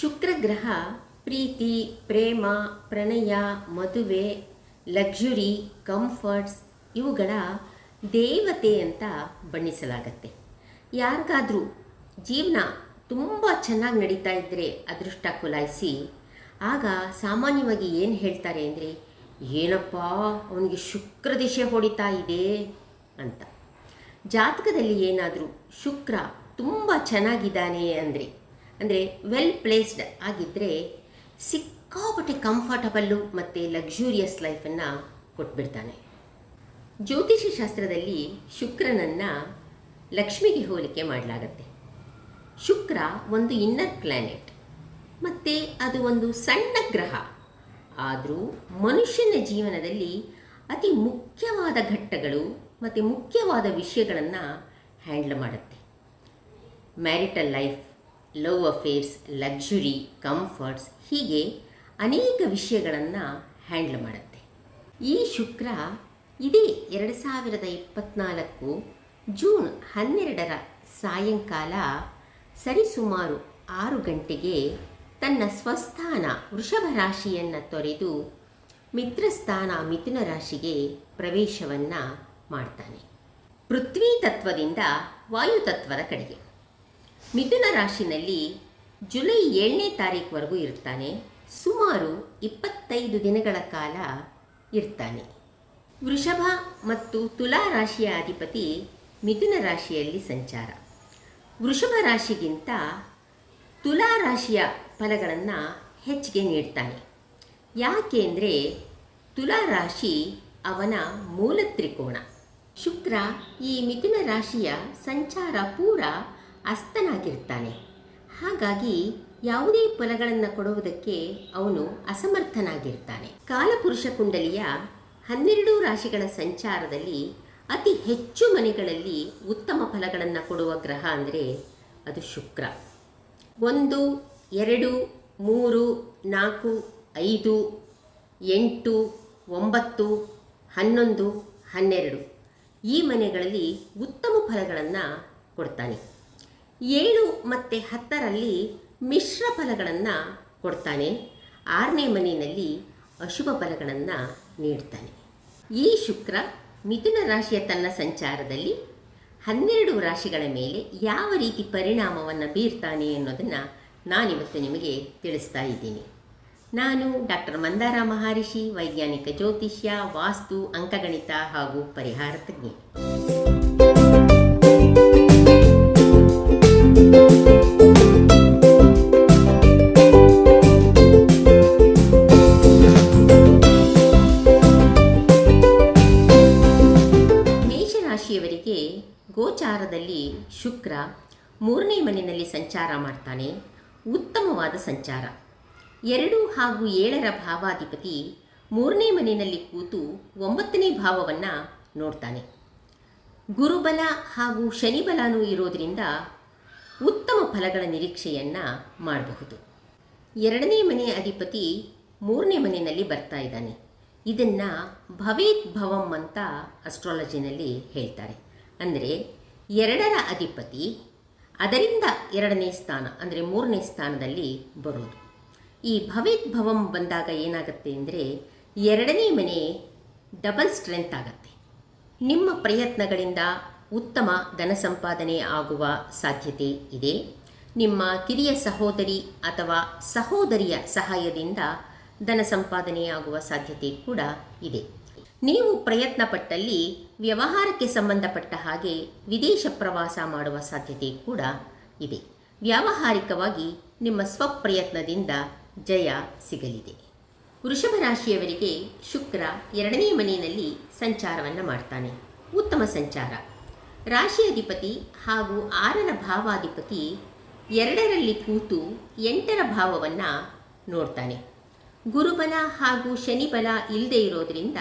ಶುಕ್ರ ಗ್ರಹ ಪ್ರೀತಿ, ಪ್ರೇಮ, ಪ್ರಣಯ, ಮದುವೆ, ಲಕ್ಸುರಿ, ಕಂಫರ್ಟ್ಸ್ ಇವುಗಳ ದೇವತೆ ಅಂತ ಬಣ್ಣಿಸಲಾಗತ್ತೆ. ಯಾರಿಗಾದರೂ ಜೀವನ ತುಂಬ ಚೆನ್ನಾಗಿ ನಡೀತಾ ಇದ್ದರೆ ಅದೃಷ್ಟ ಕುಲಾಯಿಸಿ, ಆಗ ಸಾಮಾನ್ಯವಾಗಿ ಏನು ಹೇಳ್ತಾರೆ ಅಂದರೆ, ಏನಪ್ಪ ಅವನಿಗೆ ಶುಕ್ರ ದಿಶೆ ಹೊಡಿತಾ ಇದೆ ಅಂತ. ಜಾತಕದಲ್ಲಿ ಏನಾದರೂ ಶುಕ್ರ ತುಂಬ ಚೆನ್ನಾಗಿದ್ದಾನೆ ಅಂದರೆ ಅಂದರೆ ವೆಲ್ ಪ್ಲೇಸ್ಡ್ ಆಗಿದ್ದರೆ ಸಿಕ್ಕಾಪಟ್ಟೆ ಕಂಫರ್ಟಬಲ್ಲು ಮತ್ತು ಲಕ್ಸುರಿಯಸ್ ಲೈಫನ್ನು ಕೊಟ್ಬಿಡ್ತಾನೆ. ಜ್ಯೋತಿಷ್ಯ ಶಾಸ್ತ್ರದಲ್ಲಿ ಶುಕ್ರನನ್ನು ಲಕ್ಷ್ಮಿಗೆ ಹೋಲಿಕೆ ಮಾಡಲಾಗತ್ತೆ. ಶುಕ್ರ ಒಂದು ಇನ್ನರ್ ಪ್ಲ್ಯಾನೆಟ್ ಮತ್ತು ಅದು ಒಂದು ಸಣ್ಣ ಗ್ರಹ. ಆದರೂ ಮನುಷ್ಯನ ಜೀವನದಲ್ಲಿ ಅತಿ ಮುಖ್ಯವಾದ ಘಟ್ಟಗಳು ಮತ್ತು ಮುಖ್ಯವಾದ ವಿಷಯಗಳನ್ನು ಹ್ಯಾಂಡಲ್ ಮಾಡುತ್ತೆ. Marital life love affairs, luxury, comforts ಹೀಗೆ ಅನೇಕ ವಿಷಯಗಳನ್ನು ಹ್ಯಾಂಡಲ್ ಮಾಡುತ್ತೆ. ಈ ಶುಕ್ರ ಇದೇ ಎರಡು ಸಾವಿರದ ಇಪ್ಪತ್ನಾಲ್ಕು ಜೂನ್ ಹನ್ನೆರಡರ ಸಾಯಂಕಾಲ ಸರಿಸುಮಾರು ಆರು ಗಂಟೆಗೆ ತನ್ನ ಸ್ವಸ್ಥಾನ ವೃಷಭ ರಾಶಿಯನ್ನು ತೊರೆದು ಮಿತ್ರಸ್ಥಾನ ಮಿಥುನ ರಾಶಿಗೆ ಪ್ರವೇಶವನ್ನು ಮಾಡ್ತಾನೆ. ಪೃಥ್ವಿ ತತ್ವದಿಂದ ವಾಯುತತ್ವದ ಕಡೆಗೆ. ಮಿಥುನ ರಾಶಿನಲ್ಲಿ ಜುಲೈ ಏಳನೇ ತಾರೀಕುವರೆಗೂ ಇರ್ತಾನೆ. ಸುಮಾರು ಇಪ್ಪತ್ತೈದು ದಿನಗಳ ಕಾಲ ಇರ್ತಾನೆ. ವೃಷಭ ಮತ್ತು ತುಲಾ ರಾಶಿಯ ಅಧಿಪತಿ ಮಿಥುನ ರಾಶಿಯಲ್ಲಿ ಸಂಚಾರ. ವೃಷಭ ರಾಶಿಗಿಂತ ತುಲಾ ರಾಶಿಯ ಫಲಗಳನ್ನು ಹೆಚ್ಚಿಗೆ ನೀಡ್ತಾನೆ. ಯಾಕೆಂದರೆ ತುಲಾ ರಾಶಿ ಅವನ ಮೂಲ ತ್ರಿಕೋಣ ಶುಕ್ರ ಈ ಮಿಥುನ ರಾಶಿಯ ಸಂಚಾರ ಪೂರ ಅಸ್ತನಾಗಿರ್ತಾನೆ ಹಾಗಾಗಿ ಯಾವುದೇ ಫಲಗಳನ್ನು ಕೊಡುವುದಕ್ಕೆ ಅವನು ಅಸಮರ್ಥನಾಗಿರ್ತಾನೆ. ಕಾಲಪುರುಷ ಕುಂಡಲಿಯ ಹನ್ನೆರಡು ರಾಶಿಗಳ ಸಂಚಾರದಲ್ಲಿ ಅತಿ ಹೆಚ್ಚು ಮನೆಗಳಲ್ಲಿ ಉತ್ತಮ ಫಲಗಳನ್ನು ಕೊಡುವ ಗ್ರಹ ಅಂದರೆ ಅದು ಶುಕ್ರ. ಒಂದು, ಎರಡು, ಮೂರು, ನಾಲ್ಕು, ಐದು, ಎಂಟು, ಒಂಬತ್ತು, ಹನ್ನೊಂದು, ಹನ್ನೆರಡು ಈ ಮನೆಗಳಲ್ಲಿ ಉತ್ತಮ ಫಲಗಳನ್ನು ಕೊಡ್ತಾನೆ. ಏಳು ಮತ್ತು ಹತ್ತರಲ್ಲಿ ಮಿಶ್ರ ಫಲಗಳನ್ನು ಕೊಡ್ತಾನೆ. ಆರನೇ ಮನೆಯಲ್ಲಿ ಅಶುಭ ಫಲಗಳನ್ನು ನೀಡ್ತಾನೆ. ಈ ಶುಕ್ರ ಮಿಥುನ ರಾಶಿಯ ತನ್ನ ಸಂಚಾರದಲ್ಲಿ ಹನ್ನೆರಡು ರಾಶಿಗಳ ಮೇಲೆ ಯಾವ ರೀತಿ ಪರಿಣಾಮವನ್ನು ಬೀರ್ತಾನೆ ಅನ್ನೋದನ್ನು ನಾನಿವತ್ತು ನಿಮಗೆ ತಿಳಿಸ್ತಾ ಇದ್ದೀನಿ. ನಾನು ಡಾಕ್ಟರ್ ಮಂದಾರ ಮಹರ್ಷಿ, ವೈಜ್ಞಾನಿಕ ಜ್ಯೋತಿಷ್ಯ, ವಾಸ್ತು, ಅಂಕಗಣಿತ ಹಾಗೂ ಪರಿಹಾರ ತಜ್ಞೆ. ಮೂರನೇ ಮನೆಯಲ್ಲಿ ಸಂಚಾರ ಮಾಡ್ತಾನೆ. ಉತ್ತಮವಾದ ಸಂಚಾರ. ಎರಡು ಹಾಗೂ ಏಳರ ಭಾವಾಧಿಪತಿ ಮೂರನೇ ಮನೆಯಲ್ಲಿ ಕೂತು ಒಂಬತ್ತನೇ ಭಾವವನ್ನು ನೋಡ್ತಾನೆ. ಗುರುಬಲ ಹಾಗೂ ಶನಿಬಲನೂ ಇರೋದರಿಂದ ಉತ್ತಮ ಫಲಗಳ ನಿರೀಕ್ಷೆಯನ್ನು ಮಾಡಬಹುದು. ಎರಡನೇ ಮನೆಯ ಅಧಿಪತಿ ಮೂರನೇ ಮನೆಯಲ್ಲಿ ಬರ್ತಾ ಇದ್ದಾನೆ. ಇದನ್ನು ಭವೇತ್ ಭವಂ ಅಂತ ಅಸ್ಟ್ರಾಲಜಿನಲ್ಲಿ ಹೇಳ್ತಾರೆ. ಅಂದರೆ ಎರಡರ ಅಧಿಪತಿ ಅದರಿಂದ ಎರಡನೇ ಸ್ಥಾನ, ಅಂದರೆ ಮೂರನೇ ಸ್ಥಾನದಲ್ಲಿ ಬರೋದು. ಈ ಭವಿದ್ಭವಂ ಭವಂ ಬಂದಾಗ ಏನಾಗುತ್ತೆ ಅಂದರೆ ಎರಡನೇ ಮನೆ ಡಬಲ್ ಸ್ಟ್ರೆಂತ್ ಆಗುತ್ತೆ. ನಿಮ್ಮ ಪ್ರಯತ್ನಗಳಿಂದ ಉತ್ತಮ ಧನ ಸಂಪಾದನೆ ಆಗುವ ಸಾಧ್ಯತೆ ಇದೆ. ನಿಮ್ಮ ಕಿರಿಯ ಸಹೋದರಿ ಅಥವಾ ಸಹೋದರಿಯ ಸಹಾಯದಿಂದ ಧನ ಸಂಪಾದನೆಯಾಗುವ ಸಾಧ್ಯತೆ ಕೂಡ ಇದೆ. ನೀವು ಪ್ರಯತ್ನ ಪಟ್ಟಲ್ಲಿ ವ್ಯವಹಾರಕ್ಕೆ ಸಂಬಂಧಪಟ್ಟ ಹಾಗೆ ವಿದೇಶ ಪ್ರವಾಸ ಮಾಡುವ ಸಾಧ್ಯತೆ ಕೂಡ ಇದೆ. ವ್ಯಾವಹಾರಿಕವಾಗಿ ನಿಮ್ಮ ಸ್ವಪ್ರಯತ್ನದಿಂದ ಜಯ ಸಿಗಲಿದೆ. ವೃಷಭ ರಾಶಿಯವರಿಗೆ ಶುಕ್ರ ಎರಡನೇ ಮನೆಯಲ್ಲಿ ಸಂಚಾರವನ್ನು ಮಾಡ್ತಾನೆ. ಉತ್ತಮ ಸಂಚಾರ. ರಾಶಿ ಅಧಿಪತಿ ಹಾಗೂ ಆರರ ಭಾವಾಧಿಪತಿ ಎರಡರಲ್ಲಿ ಕೂತು ಎಂಟರ ಭಾವವನ್ನು ನೋಡ್ತಾನೆ. ಗುರುಬಲ ಹಾಗೂ ಶನಿಬಲ ಇಲ್ಲದೆ ಇರೋದರಿಂದ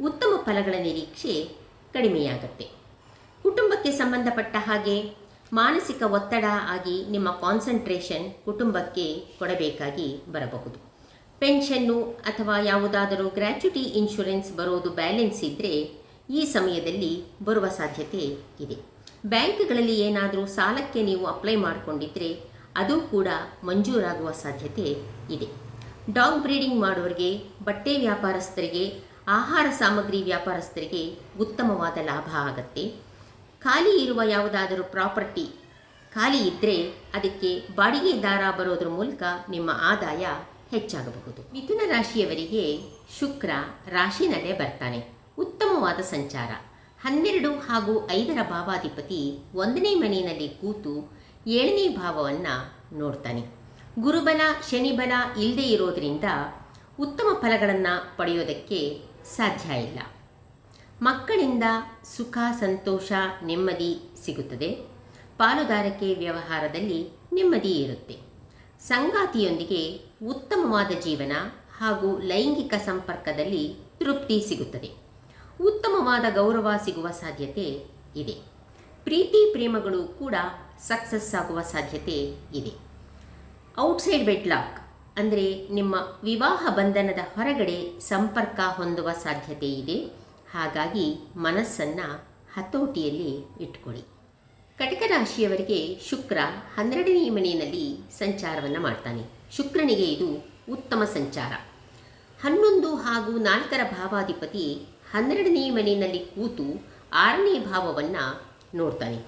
ಉತ್ತಮ ಫಲಗಳ ನಿರೀಕ್ಷೆ ಕಡಿಮೆಯಾಗತ್ತೆ. ಕುಟುಂಬಕ್ಕೆ ಸಂಬಂಧಪಟ್ಟ ಹಾಗೆ ಮಾನಸಿಕ ಒತ್ತಡ ಆಗಿ ನಿಮ್ಮ ಕಾನ್ಸಂಟ್ರೇಷನ್ ಕುಟುಂಬಕ್ಕೆ ಕೊಡಬೇಕಾಗಿ ಬರಬಹುದು. ಪೆನ್ಷನ್ನು ಅಥವಾ ಯಾವುದಾದರೂ ಗ್ರ್ಯಾಚ್ಯುಟಿ ಇನ್ಶೂರೆನ್ಸ್ ಬರೋದು ಬ್ಯಾಲೆನ್ಸ್ ಇದ್ದರೆ ಈ ಸಮಯದಲ್ಲಿ ಬರುವ ಸಾಧ್ಯತೆ ಇದೆ. ಬ್ಯಾಂಕ್ಗಳಲ್ಲಿ ಏನಾದರೂ ಸಾಲಕ್ಕೆ ನೀವು ಅಪ್ಲೈ ಮಾಡಿಕೊಂಡಿದ್ದರೆ ಅದು ಕೂಡ ಮಂಜೂರಾಗುವ ಸಾಧ್ಯತೆ ಇದೆ. ಡಾಗ್ ಬ್ರೀಡಿಂಗ್ ಮಾಡೋರಿಗೆ ಬಟ್ಟೆ ವ್ಯಾಪಾರಸ್ಥರಿಗೆ ಆಹಾರ ಸಾಮಗ್ರಿ ವ್ಯಾಪಾರಸ್ಥರಿಗೆ ಉತ್ತಮವಾದ ಲಾಭ ಆಗತ್ತೆ. ಖಾಲಿ ಇರುವ ಯಾವುದಾದರೂ ಪ್ರಾಪರ್ಟಿ ಖಾಲಿ ಇದ್ದರೆ ಅದಕ್ಕೆ ಬಾಡಿಗೆದಾರ ಬರೋದ್ರ ಮೂಲಕ ನಿಮ್ಮ ಆದಾಯ ಹೆಚ್ಚಾಗಬಹುದು. ಮಿಥುನ ರಾಶಿಯವರಿಗೆ ಶುಕ್ರ ರಾಶಿನಲ್ಲೇ ಬರ್ತಾನೆ. ಉತ್ತಮವಾದ ಸಂಚಾರ. ಹನ್ನೆರಡು ಹಾಗೂ ಐದರ ಭಾವಾಧಿಪತಿ ಒಂದನೇ ಮನೆಯಲ್ಲಿ ಕೂತು ಏಳನೇ ಭಾವವನ್ನು ನೋಡ್ತಾನೆ. ಗುರುಬಲ, ಶನಿಬಲ ಇಲ್ಲದೆ ಇರೋದರಿಂದ ಉತ್ತಮ ಫಲಗಳನ್ನು ಪಡೆಯೋದಕ್ಕೆ ಸಾಧ್ಯ ಇಲ್ಲ. ಮಕ್ಕಳಿಂದ ಸುಖ, ಸಂತೋಷ, ನೆಮ್ಮದಿ ಸಿಗುತ್ತದೆ. ಪಾಲುದಾರಿಕೆ ವ್ಯವಹಾರದಲ್ಲಿ ನೆಮ್ಮದಿ ಇರುತ್ತೆ. ಸಂಗಾತಿಯೊಂದಿಗೆ ಉತ್ತಮವಾದ ಜೀವನ ಹಾಗೂ ಲೈಂಗಿಕ ಸಂಪರ್ಕದಲ್ಲಿ ತೃಪ್ತಿ ಸಿಗುತ್ತದೆ. ಉತ್ತಮವಾದ ಗೌರವ ಸಿಗುವ ಸಾಧ್ಯತೆ ಇದೆ. ಪ್ರೀತಿ, ಪ್ರೇಮಗಳು ಕೂಡ ಸಕ್ಸಸ್ ಆಗುವ ಸಾಧ್ಯತೆ ಇದೆ. ಔಟ್ಸೈಡ್ ವೆಡ್ಲಾಕ್ ಅಂದರೆ ನಿಮ್ಮ ವಿವಾಹ ಬಂಧನದ ಹೊರಗಡೆ ಸಂಪರ್ಕ ಹೊಂದುವ ಸಾಧ್ಯತೆ ಇದೆ. ಹಾಗಾಗಿ ಮನಸ್ಸನ್ನು ಹತೋಟಿಯಲ್ಲಿ ಇಟ್ಕೊಳ್ಳಿ. ಕಟಕ ರಾಶಿಯವರಿಗೆ ಶುಕ್ರ ಹನ್ನೆರಡನೇ ಮನೆಯಲ್ಲಿ ಸಂಚಾರವನ್ನು ಮಾಡ್ತಾನೆ. ಶುಕ್ರನಿಗೆ ಇದು ಉತ್ತಮ ಸಂಚಾರ. ಹನ್ನೊಂದು ಹಾಗೂ ನಾಲ್ಕರ ಭಾವಾಧಿಪತಿ ಹನ್ನೆರಡನೇ ಮನೆಯಲ್ಲಿ ಕೂತು ಆರನೇ ಭಾವವನ್ನು ನೋಡ್ತಾನೆ.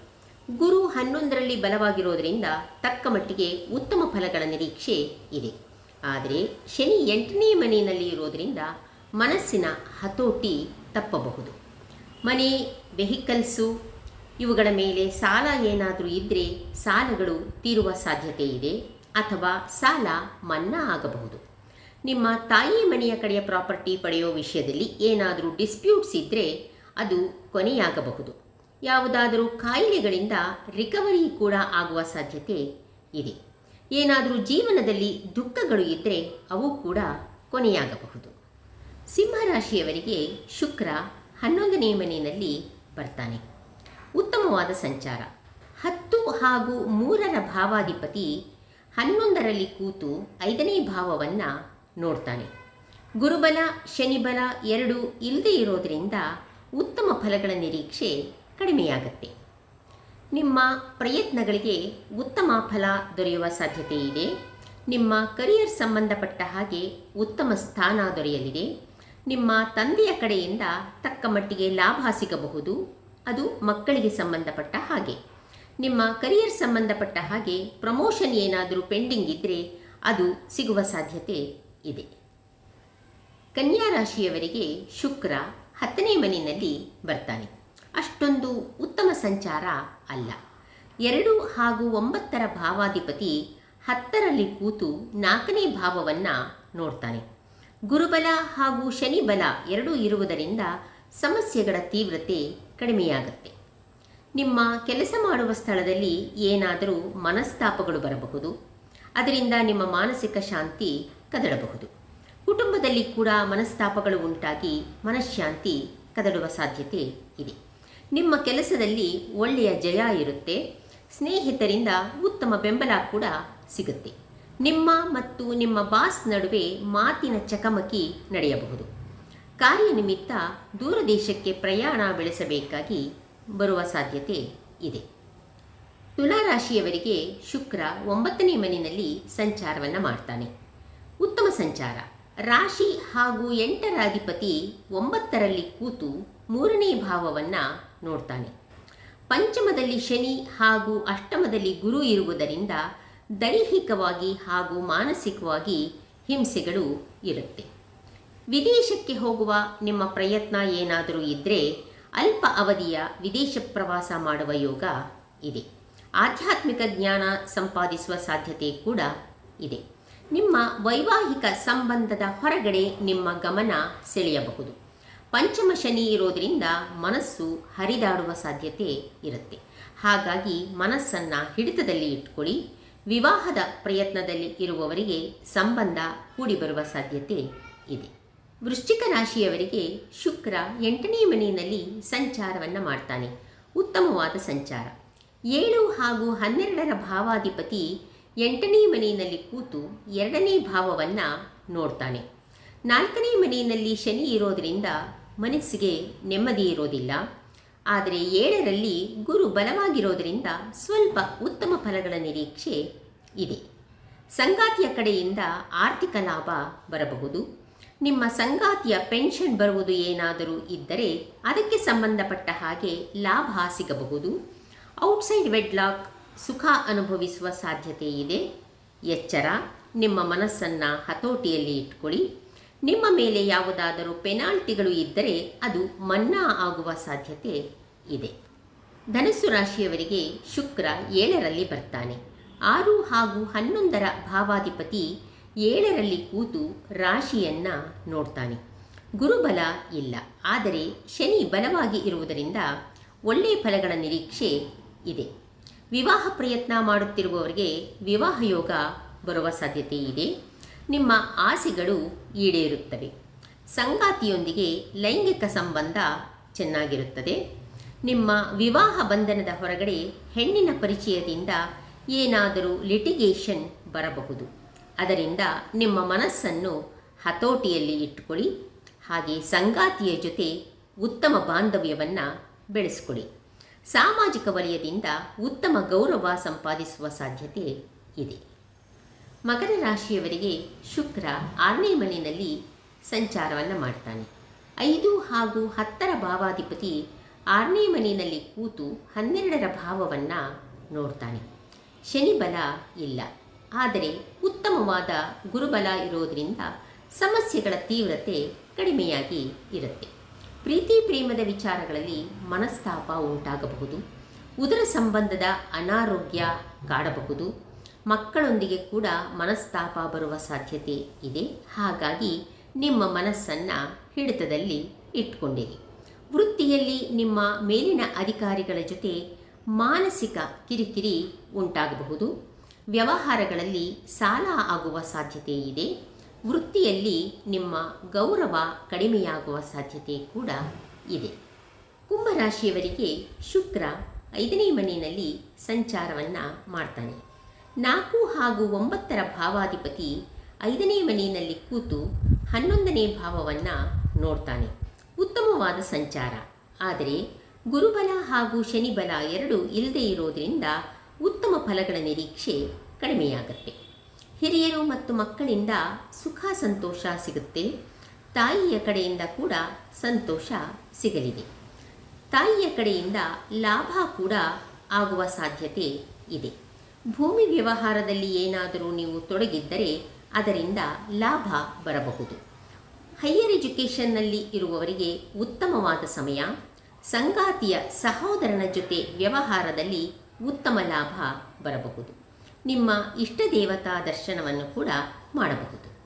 ಗುರು ಹನ್ನೊಂದರಲ್ಲಿ ಬಲವಾಗಿರೋದರಿಂದ ತಕ್ಕ ಮಟ್ಟಿಗೆ ಉತ್ತಮ ಫಲಗಳ ನಿರೀಕ್ಷೆ ಇದೆ. ಆದರೆ ಶನಿ ಎಂಟನೇ ಮನೆಯಲ್ಲಿ ಇರೋದರಿಂದ ಮನಸ್ಸಿನ ಹತೋಟಿ ತಪ್ಪಬಹುದು. ಮನೆ, ವೆಹಿಕಲ್ಸು, ಇವುಗಳ ಮೇಲೆ ಸಾಲ ಏನಾದರೂ ಇದ್ದರೆ ಸಾಲಗಳು ತೀರುವ ಸಾಧ್ಯತೆ ಇದೆ ಅಥವಾ ಸಾಲ ಮನ್ನಾ ಆಗಬಹುದು. ನಿಮ್ಮ ತಾಯಿ ಮನೆಯ ಕಡೆಯ ಪ್ರಾಪರ್ಟಿ ಪಡೆಯೋ ವಿಷಯದಲ್ಲಿ ಏನಾದರೂ ಡಿಸ್ಪ್ಯೂಟ್ಸ್ ಇದ್ದರೆ ಅದು ಕೊನೆಯಾಗಬಹುದು. ಯಾವುದಾದರೂ ಕಾಯಿಲೆಗಳಿಂದ ರಿಕವರಿ ಕೂಡ ಆಗುವ ಸಾಧ್ಯತೆ ಇದೆ. ಏನಾದರೂ ಜೀವನದಲ್ಲಿ ದುಃಖಗಳು ಇದ್ದರೆ ಅವು ಕೂಡ ಕೊನೆಯಾಗಬಹುದು. ಸಿಂಹರಾಶಿಯವರಿಗೆ ಶುಕ್ರ ಹನ್ನೊಂದನೇ ಮನೆಯಲ್ಲಿ ಬರ್ತಾನೆ. ಉತ್ತಮವಾದ ಸಂಚಾರ. ಹತ್ತು ಹಾಗೂ ಮೂರರ ಭಾವಾಧಿಪತಿ ಹನ್ನೊಂದರಲ್ಲಿ ಕೂತು ಐದನೇ ಭಾವವನ್ನು ನೋಡ್ತಾನೆ. ಗುರುಬಲ, ಶನಿಬಲ ಎರಡು ಇಲ್ಲದೇ ಇರೋದರಿಂದ ಉತ್ತಮ ಫಲಗಳ ನಿರೀಕ್ಷೆ ಕಡಿಮೆಯಾಗತ್ತೆ. ನಿಮ್ಮ ಪ್ರಯತ್ನಗಳಿಗೆ ಉತ್ತಮ ಫಲ ದೊರೆಯುವ ಸಾಧ್ಯತೆ ಇದೆ. ನಿಮ್ಮ ಕರಿಯರ್ ಸಂಬಂಧಪಟ್ಟ ಹಾಗೆ ಉತ್ತಮ ಸ್ಥಾನ ದೊರೆಯಲಿದೆ. ನಿಮ್ಮ ತಂದೆಯ ಕಡೆಯಿಂದ ತಕ್ಕ ಮಟ್ಟಿಗೆ ಲಾಭ ಸಿಗಬಹುದು. ಅದು ಮಕ್ಕಳಿಗೆ ಸಂಬಂಧಪಟ್ಟ ಹಾಗೆ. ನಿಮ್ಮ ಕರಿಯರ್ ಸಂಬಂಧಪಟ್ಟ ಹಾಗೆ ಪ್ರಮೋಷನ್ ಏನಾದರೂ ಪೆಂಡಿಂಗ್ ಇದ್ದರೆ ಅದು ಸಿಗುವ ಸಾಧ್ಯತೆ ಇದೆ. ಕನ್ಯಾ ರಾಶಿಯವರಿಗೆ ಶುಕ್ರ ಹತ್ತನೇ ಮನೆಯಲ್ಲಿ ಬರ್ತಾನೆ. ಅಷ್ಟೊಂದು ಉತ್ತಮ ಸಂಚಾರ ಅಲ್ಲ. ಎರಡು ಹಾಗೂ ಒಂಬತ್ತರ ಭಾವಾಧಿಪತಿ ಹತ್ತರಲ್ಲಿ ಕೂತು ನಾಲ್ಕನೇ ಭಾವವನ್ನು ನೋಡ್ತಾನೆ. ಗುರುಬಲ ಹಾಗೂ ಶನಿಬಲ ಎರಡೂ ಇರುವುದರಿಂದ ಸಮಸ್ಯೆಗಳ ತೀವ್ರತೆ ಕಡಿಮೆಯಾಗುತ್ತೆ. ನಿಮ್ಮ ಕೆಲಸ ಮಾಡುವ ಸ್ಥಳದಲ್ಲಿ ಏನಾದರೂ ಮನಸ್ತಾಪಗಳು ಬರಬಹುದು. ಅದರಿಂದ ನಿಮ್ಮ ಮಾನಸಿಕ ಶಾಂತಿ ಕದಡಬಹುದು. ಕುಟುಂಬದಲ್ಲಿ ಕೂಡ ಮನಸ್ತಾಪಗಳು ಉಂಟಾಗಿ ಮನಃಶಾಂತಿ ಕದಡುವ ಸಾಧ್ಯತೆ ಇದೆ. ನಿಮ್ಮ ಕೆಲಸದಲ್ಲಿ ಒಳ್ಳೆಯ ಜಯ ಇರುತ್ತೆ. ಸ್ನೇಹಿತರಿಂದ ಉತ್ತಮ ಬೆಂಬಲ ಕೂಡ ಸಿಗುತ್ತೆ. ನಿಮ್ಮ ಮತ್ತು ನಿಮ್ಮ ಬಾಸ್ ನಡುವೆ ಮಾತಿನ ಚಕಮಕಿ ನಡೆಯಬಹುದು. ಕಾರ್ಯನಿಮಿತ್ತ ದೂರದೇಶಕ್ಕೆ ಪ್ರಯಾಣ ಬೆಳೆಸಬೇಕಾಗಿ ಬರುವ ಸಾಧ್ಯತೆ ಇದೆ. ತುಲಾರಾಶಿಯವರಿಗೆ ಶುಕ್ರ ಒಂಬತ್ತನೇ ಮನೆಯಲ್ಲಿ ಸಂಚಾರವನ್ನು ಮಾಡ್ತಾನೆ. ಉತ್ತಮ ಸಂಚಾರ. ರಾಶಿ ಹಾಗೂ ಎಂಟರ ಅಧಿಪತಿ ಒಂಬತ್ತರಲ್ಲಿ ಕೂತು ಮೂರನೇ ಭಾವವನ್ನು ನೋಡ್ತಾನೆ. ಪಂಚಮದಲ್ಲಿ ಶನಿ ಹಾಗೂ ಅಷ್ಟಮದಲ್ಲಿ ಗುರು ಇರುವುದರಿಂದ ದೈಹಿಕವಾಗಿ ಹಾಗೂ ಮಾನಸಿಕವಾಗಿ ಹಿಂಸೆಗಳು ಇರುತ್ತೆ. ವಿದೇಶಕ್ಕೆ ಹೋಗುವ ನಿಮ್ಮ ಪ್ರಯತ್ನ ಏನಾದರೂ ಇದ್ದರೆ ಅಲ್ಪ ಅವಧಿಯ ವಿದೇಶ ಪ್ರವಾಸ ಮಾಡುವ ಯೋಗ ಇದೆ. ಆಧ್ಯಾತ್ಮಿಕ ಜ್ಞಾನ ಸಂಪಾದಿಸುವ ಸಾಧ್ಯತೆ ಕೂಡ ಇದೆ. ನಿಮ್ಮ ವೈವಾಹಿಕ ಸಂಬಂಧದ ಹೊರಗಡೆ ನಿಮ್ಮ ಗಮನ ಸೆಳೆಯಬಹುದು. ಪಂಚಮ ಶನಿ ಇರೋದರಿಂದ ಮನಸ್ಸು ಹರಿದಾಡುವ ಸಾಧ್ಯತೆ ಇರುತ್ತೆ. ಹಾಗಾಗಿ ಮನಸ್ಸನ್ನು ಹಿಡಿತದಲ್ಲಿ ಇಟ್ಕೊಳ್ಳಿ, ವಿವಾಹದ ಪ್ರಯತ್ನದಲ್ಲಿ ಇರುವವರಿಗೆ ಸಂಬಂಧ ಕೂಡಿ ಬರುವ ಸಾಧ್ಯತೆ ಇದೆ. ವೃಶ್ಚಿಕ ರಾಶಿಯವರಿಗೆ ಶುಕ್ರ ಎಂಟನೇ ಮನೆಯಲ್ಲಿ ಸಂಚಾರವನ್ನು ಮಾಡ್ತಾನೆ. ಉತ್ತಮವಾದ ಸಂಚಾರ. ಏಳು ಹಾಗೂ ಹನ್ನೆರಡರ ಭಾವಾಧಿಪತಿ ಎಂಟನೇ ಮನೆಯಲ್ಲಿ ಕೂತು ಎರಡನೇ ಭಾವವನ್ನು ನೋಡ್ತಾನೆ. ನಾಲ್ಕನೇ ಮನೆಯಲ್ಲಿ ಶನಿ ಇರೋದರಿಂದ ಮನಸ್ಸಿಗೆ ನೆಮ್ಮದಿ ಇರೋದಿಲ್ಲ. ಆದರೆ ಏಳರಲ್ಲಿ ಗುರು ಬಲವಾಗಿರೋದರಿಂದ ಸ್ವಲ್ಪ ಉತ್ತಮ ಫಲಗಳ ನಿರೀಕ್ಷೆ ಇದೆ. ಸಂಗಾತಿಯ ಕಡೆಯಿಂದ ಆರ್ಥಿಕ ಲಾಭ ಬರಬಹುದು. ನಿಮ್ಮ ಸಂಗಾತಿಯ ಪೆನ್ಷನ್ ಬರುವುದು ಏನಾದರೂ ಇದ್ದರೆ ಅದಕ್ಕೆ ಸಂಬಂಧಪಟ್ಟ ಹಾಗೆ ಲಾಭ ಸಿಗಬಹುದು. ಔಟ್ಸೈಡ್ ವೆಡ್ಲಾಕ್ ಸುಖ ಅನುಭವಿಸುವ ಸಾಧ್ಯತೆ ಇದೆ. ಎಚ್ಚರ, ನಿಮ್ಮ ಮನಸ್ಸನ್ನು ಹತೋಟಿಯಲ್ಲಿ ಇಟ್ಕೊಳ್ಳಿ. ನಿಮ್ಮ ಮೇಲೆ ಯಾವುದಾದರೂ ಪೆನಾಲ್ಟಿಗಳು ಇದ್ದರೆ ಅದು ಮನ್ನಾ ಆಗುವ ಸಾಧ್ಯತೆ ಇದೆ. ಧನಸ್ಸು ರಾಶಿಯವರಿಗೆ ಶುಕ್ರ ಏಳರಲ್ಲಿ ಬರ್ತಾನೆ. ಆರು ಹಾಗೂ ಹನ್ನೊಂದರ ಭಾವಾಧಿಪತಿ ಏಳರಲ್ಲಿ ಕೂತು ರಾಶಿಯನ್ನ ನೋಡ್ತಾನೆ. ಗುರುಬಲ ಇಲ್ಲ. ಆದರೆ ಶನಿ ಬಲವಾಗಿ ಇರುವುದರಿಂದ ಒಳ್ಳೆಯ ಫಲಗಳ ನಿರೀಕ್ಷೆ ಇದೆ. ವಿವಾಹ ಪ್ರಯತ್ನ ಮಾಡುತ್ತಿರುವವರಿಗೆ ವಿವಾಹ ಯೋಗ ಬರುವ ಸಾಧ್ಯತೆ ಇದೆ. ನಿಮ್ಮ ಆಸೆಗಳು ಈಡೇರುತ್ತವೆ. ಸಂಗಾತಿಯೊಂದಿಗೆ ಲೈಂಗಿಕ ಸಂಬಂಧ ಚೆನ್ನಾಗಿರುತ್ತದೆ. ನಿಮ್ಮ ವಿವಾಹ ಬಂಧನದ ಹೊರಗಡೆ ಹೆಣ್ಣಿನ ಪರಿಚಯದಿಂದ ಏನಾದರೂ ಲಿಟಿಗೇಷನ್ ಬರಬಹುದು. ಅದರಿಂದ ನಿಮ್ಮ ಮನಸ್ಸನ್ನು ಹತೋಟಿಯಲ್ಲಿ ಇಟ್ಟುಕೊಳ್ಳಿ. ಹಾಗೆ ಸಂಗಾತಿಯ ಜೊತೆ ಉತ್ತಮ ಬಾಂಧವ್ಯವನ್ನು ಬೆಳೆಸ್ಕೊಳ್ಳಿ. ಸಾಮಾಜಿಕ ವಲಯದಿಂದ ಉತ್ತಮ ಗೌರವ ಸಂಪಾದಿಸುವ ಸಾಧ್ಯತೆ ಇದೆ. ಮಕರ ರಾಶಿಯವರಿಗೆ ಶುಕ್ರ ಆರನೇ ಮನೆಯಲ್ಲಿ ಸಂಚಾರವನ್ನು ಮಾಡ್ತಾನೆ. ಐದು ಹಾಗೂ ಹತ್ತರ ಭಾವಾಧಿಪತಿ ಆರನೇ ಮನೆಯಲ್ಲಿ ಕೂತು ಹನ್ನೆರಡರ ಭಾವವನ್ನು ನೋಡ್ತಾನೆ. ಶನಿ ಬಲ ಇಲ್ಲ. ಆದರೆ ಉತ್ತಮವಾದ ಗುರುಬಲ ಇರೋದರಿಂದ ಸಮಸ್ಯೆಗಳ ತೀವ್ರತೆ ಕಡಿಮೆಯಾಗಿ ಇರುತ್ತೆ. ಪ್ರೀತಿ ಪ್ರೇಮದ ವಿಚಾರಗಳಲ್ಲಿ ಮನಸ್ತಾಪ ಉಂಟಾಗಬಹುದು. ಉದರ ಸಂಬಂಧದ ಅನಾರೋಗ್ಯ ಕಾಡಬಹುದು. ಮಕ್ಕಳೊಂದಿಗೆ ಕೂಡ ಮನಸ್ತಾಪ ಬರುವ ಸಾಧ್ಯತೆ ಇದೆ. ಹಾಗಾಗಿ ನಿಮ್ಮ ಮನಸ್ಸನ್ನು ಹಿಡಿತದಲ್ಲಿ ಇಟ್ಕೊಂಡಿರಿ. ವೃತ್ತಿಯಲ್ಲಿ ನಿಮ್ಮ ಮೇಲಿನ ಅಧಿಕಾರಿಗಳ ಜೊತೆ ಮಾನಸಿಕ ಕಿರಿಕಿರಿ ಉಂಟಾಗಬಹುದು. ವ್ಯವಹಾರಗಳಲ್ಲಿ ಸಾಲ ಆಗುವ ಸಾಧ್ಯತೆ ಇದೆ. ವೃತ್ತಿಯಲ್ಲಿ ನಿಮ್ಮ ಗೌರವ ಕಡಿಮೆಯಾಗುವ ಸಾಧ್ಯತೆ ಕೂಡ ಇದೆ. ಕುಂಭರಾಶಿಯವರಿಗೆ ಶುಕ್ರ ಐದನೇ ಮನೆಯಲ್ಲಿ ಸಂಚಾರವನ್ನು ಮಾಡ್ತಾನೆ. ನಾಲ್ಕು ಹಾಗೂ ಒಂಬತ್ತರ ಭಾವಾಧಿಪತಿ ಐದನೇ ಮನೆಯಲ್ಲಿ ಕೂತು ಹನ್ನೊಂದನೇ ಭಾವವನ್ನು ನೋಡ್ತಾನೆ. ಉತ್ತಮವಾದ ಸಂಚಾರ. ಆದರೆ ಗುರುಬಲ ಹಾಗೂ ಶನಿಬಲ ಎರಡು ಇಲ್ಲದೇ ಇರೋದರಿಂದ ಉತ್ತಮ ಫಲಗಳ ನಿರೀಕ್ಷೆ ಕಡಿಮೆಯಾಗುತ್ತೆ. ಹಿರಿಯರು ಮತ್ತು ಮಕ್ಕಳಿಂದ ಸುಖ ಸಂತೋಷ ಸಿಗುತ್ತೆ. ತಾಯಿಯ ಕಡೆಯಿಂದ ಕೂಡ ಸಂತೋಷ ಸಿಗಲಿದೆ. ತಾಯಿಯ ಕಡೆಯಿಂದ ಲಾಭ ಕೂಡ ಆಗುವ ಸಾಧ್ಯತೆ ಇದೆ. ಭೂಮಿ ವ್ಯವಹಾರದಲ್ಲಿ ಏನಾದರೂ ನೀವು ತೊಡಗಿದ್ದರೆ ಅದರಿಂದ ಲಾಭ ಬರಬಹುದು. ಹೈಯರ್ ಎಜುಕೇಷನ್ನಲ್ಲಿ ಇರುವವರಿಗೆ ಉತ್ತಮವಾದ ಸಮಯ, ಸಂಗಾತಿಯ ಸಹೋದರನ ಜೊತೆ ವ್ಯವಹಾರದಲ್ಲಿ ಉತ್ತಮ ಲಾಭ ಬರಬಹುದು. ನಿಮ್ಮ ಇಷ್ಟ ದೇವತಾ ದರ್ಶನವನ್ನು ಕೂಡ ಮಾಡಬಹುದು.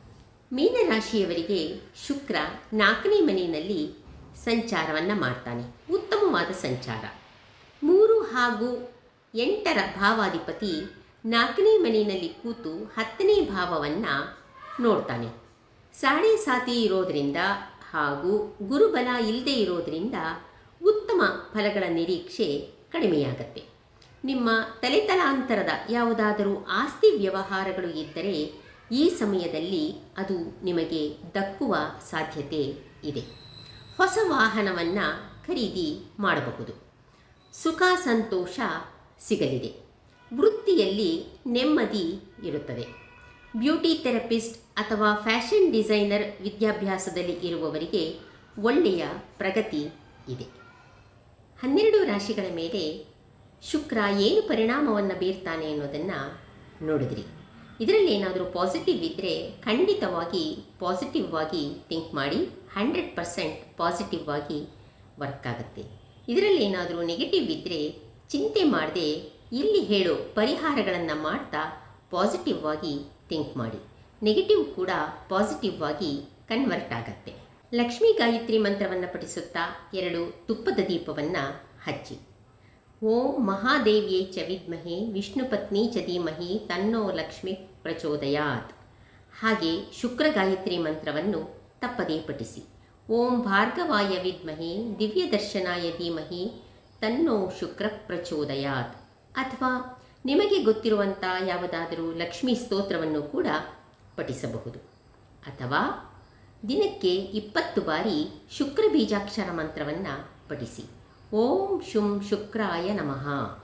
ಮೀನರಾಶಿಯವರಿಗೆ ಶುಕ್ರ ನಾಲ್ಕನೇ ಮನೆಯಲ್ಲಿ ಸಂಚಾರವನ್ನು ಮಾಡ್ತಾನೆ. ಉತ್ತಮವಾದ ಸಂಚಾರ. ಮೂರು ಹಾಗೂ ಎಂಟರ ಭಾವಾಧಿಪತಿ ನಾಲ್ಕನೇ ಮನೆಯಲ್ಲಿ ಕೂತು ಹತ್ತನೇ ಭಾವವನ್ನು ನೋಡ್ತಾನೆ. ಸಾಡೆ ಸಾತಿ ಇರೋದರಿಂದ ಹಾಗೂ ಗುರುಬಲ ಇಲ್ಲದೆ ಇರೋದರಿಂದ ಉತ್ತಮ ಫಲಗಳ ನಿರೀಕ್ಷೆ ಕಡಿಮೆಯಾಗತ್ತೆ. ನಿಮ್ಮ ತಲೆತಲಾಂತರದ ಯಾವುದಾದರೂ ಆಸ್ತಿ ವ್ಯವಹಾರಗಳು ಇದ್ದರೆ ಈ ಸಮಯದಲ್ಲಿ ಅದು ನಿಮಗೆ ದಕ್ಕುವ ಸಾಧ್ಯತೆ ಇದೆ. ಹೊಸ ವಾಹನವನ್ನು ಖರೀದಿ ಮಾಡಬಹುದು. ಸುಖ, ಸಂತೋಷ ಸಿಗಲಿದೆ. ವೃತ್ತಿಯಲ್ಲಿ ನೆಮ್ಮದಿ ಇರುತ್ತದೆ. ಬ್ಯೂಟಿ ಥೆರಪಿಸ್ಟ್ ಅಥವಾ ಫ್ಯಾಷನ್ ಡಿಸೈನರ್ ವಿದ್ಯಾಭ್ಯಾಸದಲ್ಲಿ ಇರುವವರಿಗೆ ಒಳ್ಳೆಯ ಪ್ರಗತಿ ಇದೆ. ಹನ್ನೆರಡು ರಾಶಿಗಳ ಮೇಲೆ ಶುಕ್ರ ಏನು ಪರಿಣಾಮವನ್ನು ಬೀರ್ತಾನೆ ಅನ್ನೋದನ್ನು ನೋಡಿದ್ರಿ. ಇದರಲ್ಲಿ ಏನಾದರೂ ಪಾಸಿಟಿವ್ ಇದ್ದರೆ ಖಂಡಿತವಾಗಿ ಪಾಸಿಟಿವ್ ಆಗಿ ಥಿಂಕ್ ಮಾಡಿ ಹಂಡ್ರೆಡ್ ಪರ್ಸೆಂಟ್ ಪಾಸಿಟಿವ್ ಆಗಿ ವರ್ಕ್ ಆಗುತ್ತೆ. ಇದರಲ್ಲಿ ಏನಾದರೂ ನೆಗೆಟಿವ್ ಇದ್ದರೆ ಚಿಂತೆ ಮಾಡದೆ ಇಲ್ಲಿ ಹೇಳೋ ಪರಿಹಾರಗಳನ್ನು ಮಾಡ್ತಾ ಪಾಸಿಟಿವ್ ಆಗಿ ಥಿಂಕ್ ಮಾಡಿ. ನೆಗೆಟಿವ್ ಕೂಡ ಪಾಸಿಟಿವ್ ಆಗಿ ಕನ್ವರ್ಟ್ ಆಗತ್ತೆ. ಲಕ್ಷ್ಮೀ ಗಾಯತ್ರಿ ಮಂತ್ರವನ್ನು ಪಠಿಸುತ್ತಾ ಎರಡು ತುಪ್ಪದ ದೀಪವನ್ನು ಹಚ್ಚಿ. ಓಂ ಮಹಾದೇವಿಯೇ ಚ ವಿದ್ಮಹೆ, ವಿಷ್ಣು ಪತ್ನಿ ಚ ಧೀಮಹಿ, ತನ್ನೋ ಲಕ್ಷ್ಮಿ ಪ್ರಚೋದಯಾತ್. ಹಾಗೆ ಶುಕ್ರ ಗಾಯತ್ರಿ ಮಂತ್ರವನ್ನು ತಪ್ಪದೇ ಪಠಿಸಿ. ಓಂ ಭಾರ್ಗವಾಯ ವಿದ್ಮಹೆ ದಿವ್ಯ ದರ್ಶನಾಯ ಧೀಮಹಿ ತನ್ನೋ ಶುಕ್ರ ಪ್ರಚೋದಯಾತ್. ಅಥವಾ ನಿಮಗೆ ಗೊತ್ತಿರುವಂಥ ಯಾವುದಾದರೂ ಲಕ್ಷ್ಮೀ ಸ್ತೋತ್ರವನ್ನು ಕೂಡ ಪಠಿಸಬಹುದು. ಅಥವಾ ದಿನಕ್ಕೆ ಇಪ್ಪತ್ತು ಬಾರಿ ಶುಕ್ರ ಬೀಜಾಕ್ಷರ ಮಂತ್ರವನ್ನು ಪಠಿಸಿ. ಓಂ ಶುಂ ಶುಕ್ರಾಯ ನಮಃ.